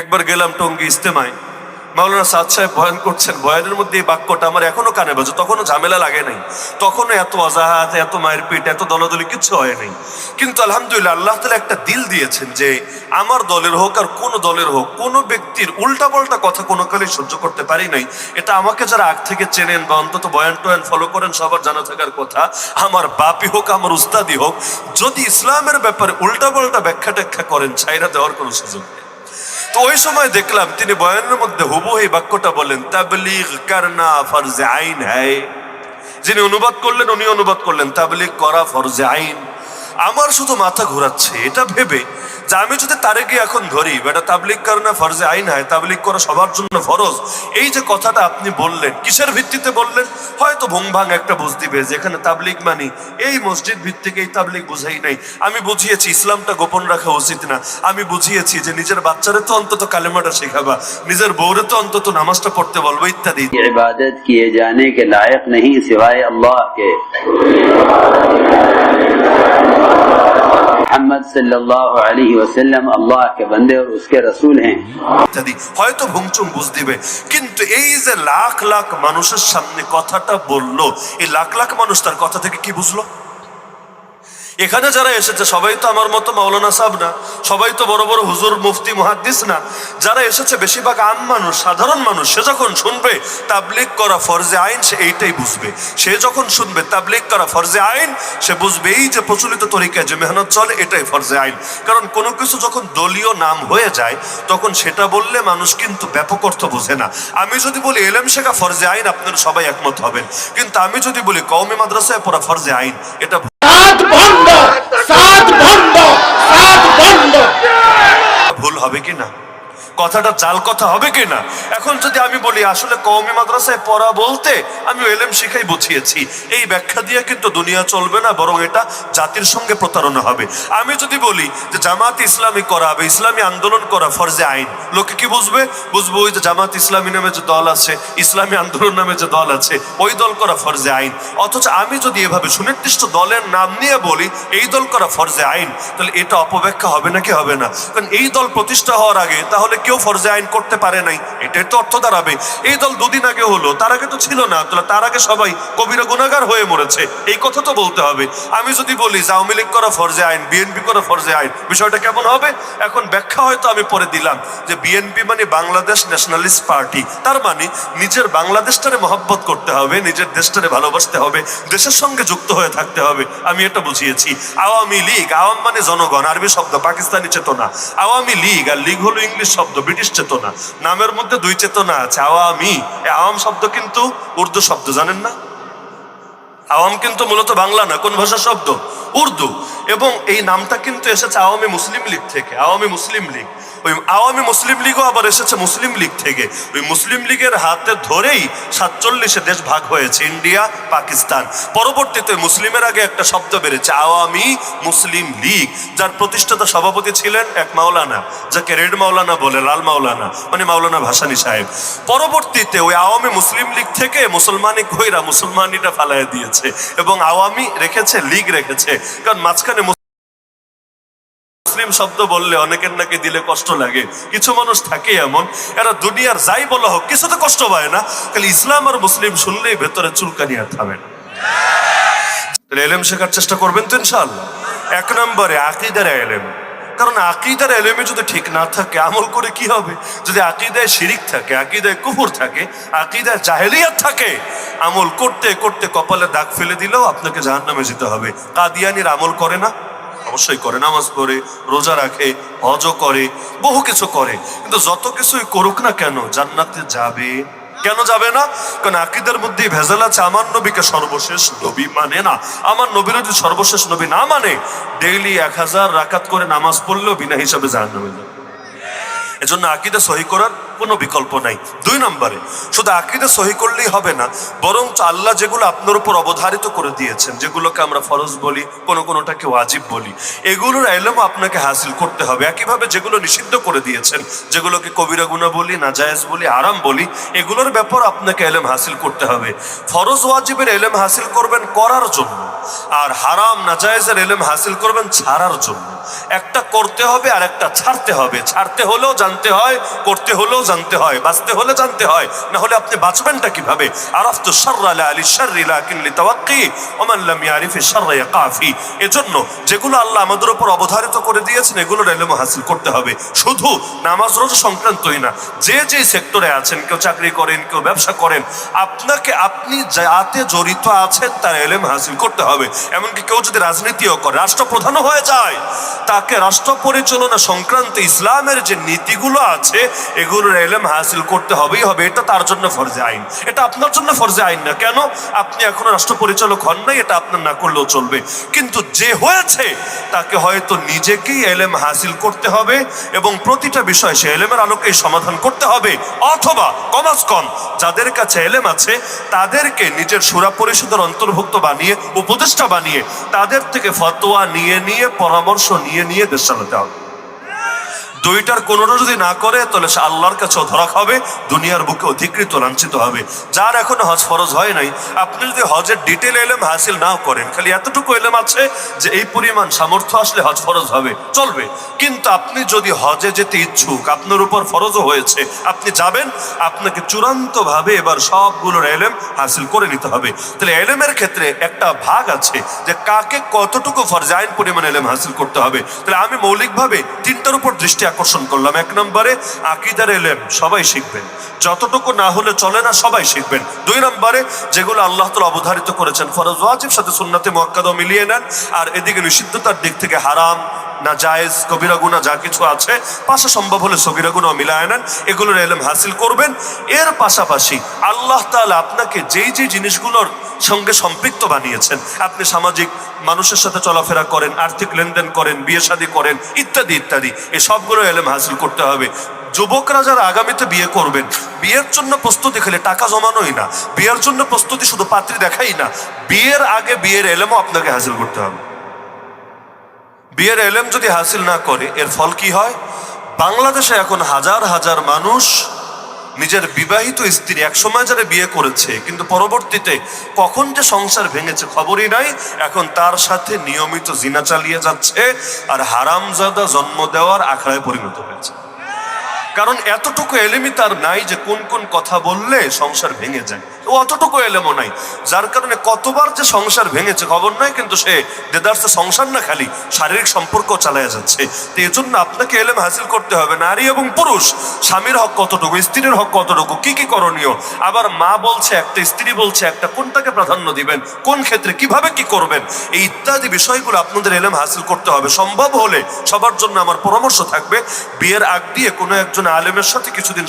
একবার গেলাম টঙ্গী ইস্তেমায় মাওলানা সাদ সাহেব বয়ান করছেন, বয়ানের মধ্যে এই বাক্যটা আমার এখনও কানে বাজে, তখনও ঝামেলা লাগে নাই। তখনও এত অজাহাত, এত মায়ের পিঠ, এত দলাদলি কিচ্ছু হয় নাই। কিন্তু আলহামদুলিল্লাহ আল্লাহ তালা একটা দিল দিয়েছেন যে আমার দলের হোক আর কোনো দলের হোক, কোনো ব্যক্তির উল্টা পাল্টা কথা কোনো কালে সহ্য করতে পারি নাই। এটা আমাকে যারা আগ থেকে চেনেন বা অন্তত বয়ান টয়ান ফলো করেন, সবার জানা থাকার কথা, আমার বাপই হোক, আমার উস্তাদি হোক, যদি ইসলামের ব্যাপারে উল্টা পাল্টা ব্যাখ্যা ট্যাখ্যা করেন, ছাইরা দেওয়ার কোনো সুযোগ নেই। তো ওই সময় দেখলাম তিনি বয়ানের মধ্যে হুবু এই বাক্যটা বলেন, তাবলিগ কারনা ফরজে আইন হ্যায় যিনি অনুবাদ করলেন, উনি অনুবাদ করলেন, তাবলিগ করা ফরজে আইন। আমার শুধু মাথা ঘোরাচ্ছে, এটা ভেবে যে আমি যদি তারেকে এখন ধরি, বেটা তাবলিক কারণে ফরজে আইন হয় তাবলিক করা সবার জন্য ফরজ। এই যে কথাটা আপনি বললেন, কিসের ভিত্তিতে বললেন? হয়তো ভুংভাং একটা বুঝতে দিবে যেখানে তাবলিক মানি। এই মসজিদ ভিত্তিকে এই তাবলিক বুঝাই নাই। আমি বুঝিয়েছি, ইসলামটা গোপন রাখা উচিত না। আমি বুঝিয়েছি যে নিজের বাচ্চারে তো অন্তত কালেমাটা শেখাবা, নিজের বউরে তো অন্তত নামাজটা পড়তে বলব, ইত্যাদি। ইবাদত কিয়ে জানে কে লায়ক সিওয়ায় আল্লাহ কে মোহাম্মদ সাল্লাম আল্লাহ বন্দে উসকে রসুল হ্যাঁ হয়তো ভুংচুম বুঝ দিবে, কিন্তু এই যে লাখ লাখ মানুষের সামনে কথাটা বলল, এই লাখ লাখ মানুষ তার কথা থেকে কি বুঝলো? এখানে যারা এসেছে, সবাই তো আমার মতো মাওলানা সাহেব না, সবাই তো বড় বড় হুজুর, মুফতি, মুহাদ্দিস না। যারা এসেছে, বেশিরভাগ আম মানুষ, সাধারণ মানুষ, সে যখন শুনবে, তাবলিগ করা ফরজে আইন, সে এইটাই বুঝবে। সে যখন শুনবে, তাবলিগ করা ফরজে আইন, সে বুঝবে, এই যে প্রচলিত তরিকায় যে মেহনত চলে, এটাই ফরজে আইন। কারণ কোনো কিছু যখন দলীয় নাম হয়ে যায়, তখন সেটা বললে মানুষ কিন্তু ব্যাপক অর্থ বোঝে না। আমি যদি বলি, এলেম শেখা ফরজে আইন, আপনারা সবাই একমত হবেন। কিন্তু আমি যদি বলি, কওমি মাদ্রাসায় পড়া ফরজে আইন, এটা কথাটা জাল কথা হবে কি না এখন যদি আমি বলি, আসলে কওমি মাদ্রাসায় পড়া বলতে আমি এলেম শিখাই বুঝিয়েছি। এই ব্যাখ্যা দিয়ে কিন্তু দুনিয়া চলবে না, বরং এটা জাতির সঙ্গে প্রতারণা হবে। আমি যদি বলি যে, জামাত ইসলামী করা হবে ইসলামী আন্দোলন করা ফরজে আইন। লোকে কি বুঝবে? বুঝবে ওই যে জামাত ইসলামী নামে যে দল আছে, ইসলামী আন্দোলন নামে যে দল আছে, ওই দল করা ফরজে আইন। অথচ আমি যদি এভাবে সুনির্দিষ্ট দলের নাম নিয়ে বলি, এই দল করা ফরজে আইন, তাহলে এটা অপব্যাখ্যা হবে নাকি হবে না? কারণ এই দল প্রতিষ্ঠা হওয়ার আগে তাহলে কেউ ফরজে আইন করতে পারে নাই। এটাই তো অর্থ দাঁড়াবে। এই দল দুদিন আগে হলো, তার আগে তো ছিল না। তার আগে সবাই কবিরা গুণাগার হয়ে মরেছে। এই কথা তো বলতে হবে। আমি যদি বলি যে আওয়ামী লীগ করা ফরজে আইন, বিএনপি করা ফরজে আইন, বিষয়টা কেমন হবে? এখন ব্যাখ্যা হয়তো আমি পরে দিলাম যে বিএনপি মানে বাংলাদেশ ন্যাশনালিস্ট পার্টি। তার মানে নিজের বাংলাদেশটারে মহব্বত করতে হবে, নিজের দেশটারে ভালোবাসতে হবে, দেশের সঙ্গে যুক্ত হয়ে থাকতে হবে। আমি এটা বুঝিয়েছি। আওয়ামী লীগ, আওয়াম মানে জনগণ, আরবি শব্দ পাকিস্তানি চেতনা। আওয়ামী লীগ আর লীগ হলো ইংলিশ শব্দ। ব্রিটিশ চেতনা। নামের মধ্যে দুই চেতনা আছে, আওয়ামি। আওয়াম শব্দ কিন্তু উর্দু শব্দ, জানেন না? আওয়াম কিন্তু মূলত বাংলা না কোন ভাষা শব্দ? উর্দু। এবং এই নামটা কিন্তু এসেছে আওয়ামী মুসলিম লীগ থেকে, আওয়ামী মুসলিম লীগ। ওই আওয়ামী মুসলিম লীগও আবার এসেছে মুসলিম লীগ থেকে। ওই মুসলিম লীগের হাতে ধরেই সাতচল্লিশে দেশ ভাগ হয়েছে, ইন্ডিয়া, পাকিস্তান। পরবর্তীতে মুসলিমের আগে একটা শব্দ বেড়েছে, আওয়ামী মুসলিম লীগ, যার প্রতিষ্ঠাতা সভাপতি ছিলেন এক মাওলানা, যাকে রেড মাওলানা বলে লাল মাওলানা মানে মাওলানা ভাসানী সাহেব। পরবর্তীতে ওই আওয়ামী মুসলিম লীগ থেকে মুসলমানি কইরা মুসলমানিটা ফালাইয়া দিয়েছে এবং আওয়ামী রেখেছে, লীগ রেখেছে। কারণ মাঝখানে মুসলিম শব্দ বললে অনেকের নাকি দিলে কষ্ট লাগে। কিছু মানুষ থাকে এমন, এরা দুনিয়ার যাই বলা হোক কিছুতে কষ্ট পায় না। খালি ইসলাম আর মুসলিম শুনলেই ভেতরে চুলকানি আর থামে না। এলেম শেখার চেষ্টা করবেন তো ইনশাআল্লাহ। এক নম্বরে আকিদার এলেম। কারণ আকিদার এলেমে যদি ঠিক না থাকে, আমল করে কি হবে? যদি আকিদায় শিরিক থাকে, আকিদায় কুফুর থাকে, আকিদায় জাহেলিয়াত থাকে, আমল করতে করতে কপালে দাগ ফেলে দিলেও আপনাকে জাহান্নামে যেতে হবে। কাদিয়ানির আমল করে না। অবশ্যই করে, নামাজ পড়ে, রোজা রাখে, হজও করে, বহু কিছু করে। কিন্তু যত কিছুই করুক না কেন, জান্নাতে যাবে? কেন যাবে না? কারণ আকিদের মধ্যে ভেজাল আছে, আমার নবীকে সর্বশেষ নবী মানে না। আমার নবীর যদি সর্বশেষ নবী না মানে ডেইলি এক হাজার রাকাত করে নামাজ পড়লেও বিনা হিসাবে জাহান্নামে যাবে। এজন্য আকিদা সহি করার কোনো বিকল্প নাই। দুই নম্বরে, শুধু আকিদা সহি করলেই হবে না বরং আল্লাহ যেগুলো আপনার উপর অবধারিত করে দিয়েছেন, যেগুলোকে আমরা ফরজ বলি, কোনো কোনোটাকে ওয়াজিব বলি, এগুলোর এলেমও আপনাকে হাসিল করতে হবে। একইভাবে যেগুলো নিষিদ্ধ করে দিয়েছেন, যেগুলোকে কবিরা গুণা বলি, নাজায়েজ বলি, আরাম বলি, এগুলোর ব্যাপার আপনাকে এলেম হাসিল করতে হবে। ফরজ ওয়াজিবের এলেম হাসিল করবেন করার জন্য, আর হারাম, নাজায়েজের এলেম হাসিল করবেন ছাড়ার জন্য। একটা করতে হবে আর একটা ছাড়তে হবে। ছাড়তে হলেও জানতে হয়, করতে হলেও জানতে হয়, বাঁচতে হলে জানতে হয়, না হলে আপনি বাঁচবেনটা কীভাবে? আরফতু শাররা লা আলি শাররি, লাকিন লিতাওয়াক্কি ওমান লাম ইয়ারিফি শাররা ইয়াকাফি। এজন্য যেগুলো আল্লাহ আমাদের উপর অবধারিত করে দিয়েছেন, এগুলোর ইলম হাসিল করতে হবে। শুধু নামাজ রোজা সংক্রান্তই না, যে যে সেক্টরে আছেন, কেউ চাকরি করেন, কেউ ব্যবসা করেন, আপনাকে আপনি যাতে জড়িত আছেন, তার এলেম হাসিল করতে হবে। এমনকি কেউ যদি রাজনীতিও করে, রাষ্ট্রপ্রধানও হয়ে যায়। তাকে রাষ্ট্র পরিচালনা সংক্রান্ত ইসলামের যে নীতিগুলো আছে, এগুলোর এলেম হাসিল করতে হবেই হবে। এটা তার জন্য ফরজে আইন। এটা আপনার জন্য ফরজে আইন না। কেন? আপনি এখনও রাষ্ট্র পরিচালক হন নাই, এটা আপনার না করলেও চলবে। কিন্তু যে হয়েছে, তাকে হয়তো নিজেকেই এলেম হাসিল করতে হবে এবং প্রতিটা বিষয় সে এলেমের আলোকেই সমাধান করতে হবে। অথবা, কমাস কম, যাদের কাছে এলেম আছে, তাদেরকে নিজের সুরা পরিষদের অন্তর্ভুক্ত বানিয়ে, উপদেষ্টা বানিয়ে, তাদের থেকে ফতোয়া নিয়ে নিয়ে পরামর্শ নিয়ে নিয়ে দেশ চালাতে হবে দুইটার কোনোটা যদি না করে, তাহলে সে আল্লাহর কাছেও ধরা খাবে, দুনিয়ার বুকে অধিকৃত লাঞ্ছিত হবে। যার এখন হজ ফরজ হয় নাই, আপনি যদি হজের ডিটেল এলেম হাসিল নাও করেন, খালি এতটুকু এলেম আছে যে এই পরিমাণ সামর্থ্য আসলে হজ ফরজ হবে, চলবে। কিন্তু আপনি যদি হজে যেতে ইচ্ছুক, আপনার উপর ফরজও হয়েছে, আপনি যাবেন, আপনাকে চূড়ান্তভাবে এবার সবগুলোর এলেম হাসিল করে নিতে হবে। তাহলে এলেমের ক্ষেত্রে একটা ভাগ আছে যে কাকে কতটুকু ফরজাইন পরিমাণ এলেম হাসিল করতে হবে। তাহলে আমি মৌলিকভাবে তিনটার উপর দৃষ্টি আকর্ষণ করলাম। এক নম্বরে আকিদার এলেম, সবাই শিখবেন। যতটুকু না হলে চলে না, সবাই শিখবেন। দুই নম্বরে যেগুলো আল্লাহ তালা অবধারিত করেছেন, ফরজ, ওয়াজিব, সাথে সুন্নাতে মক্কাদও মিলিয়ে নেন। আর এদিকে নিষিদ্ধতার দিক থেকে হারাম, না জায়েজ, কবিরা গুণা যা কিছু আছে, পাশে সম্ভব হলে সগিরা গুণা মিলায় নেন। এগুলোর এলেম হাসিল করবেন। এর পাশাপাশি আল্লাহ তাআলা আপনাকে যেই যেই জিনিসগুলোর সঙ্গে সম্পৃক্ত বানিয়েছেন। আপনি সামাজিক মানুষের সাথে চলাফেরা করেন, আর্থিক লেনদেন করেন, বিয়ে শাদী করেন, ইত্যাদি ইত্যাদি। এই সবগুলো এলেম হাসিল করতে হবে। যুবকরা যারা আগামীতে বিয়ে করবেন, বিয়ের জন্য প্রস্তুতি খেলে টাকা জমানোই না। বিয়ের জন্য প্রস্তুতি শুধু পাত্রী দেখাই না। বিয়ের আগে বিয়ের এলেমও আপনাকে হাসিল করতে হবে। বিয়ের এলেম যদি হাসিল না করে, এর ফল কি হয়? বাংলাদেশে এখন হাজার হাজার মানুষ নিজের বিবাহিত স্ত্রী একসময় যারা বিয়ে করেছে, কিন্তু পরবর্তীতে কখন যে সংসার ভেঙেছে খবরই নাই। এখন তার সাথে নিয়মিত জিনা চালিয়ে যাচ্ছে আর হারামজাদা জন্ম দেওয়ার আখড়ায় পরিণত হয়েছে। কারণ এতটুকু এলিমি তার নাই যে কোন কোন কথা বললে সংসার ভেঙে যায়। অতটুকু এলেমও নাই। যার কারণে কতবার যে সংসার ভেঙেছে, খবর নাই, কিন্তু সে দেদার্সে সংসার না খালি, শারীরিক সম্পর্ক চালায় যাচ্ছে। তো এই জন্য আপনাকে এলেম হাসিল করতে হবে, নারী এবং পুরুষ। স্বামীর হক কতটুকু, স্ত্রীর হক কতটুকু, কি কি করণীয়? আবার মা বলছে একটা, স্ত্রী বলছে একটা, কোনটাকে প্রাধান্য দিবেন? কোন ক্ষেত্রে কীভাবে কি করবেন? এই ইত্যাদি বিষয়গুলো আপনাদের এলেম হাসিল করতে হবে। সম্ভব হলে সবার জন্য আমার পরামর্শ থাকবে। বিয়ের আগ দিয়ে কোনো একজন আলেমের সাথে কিছুদিন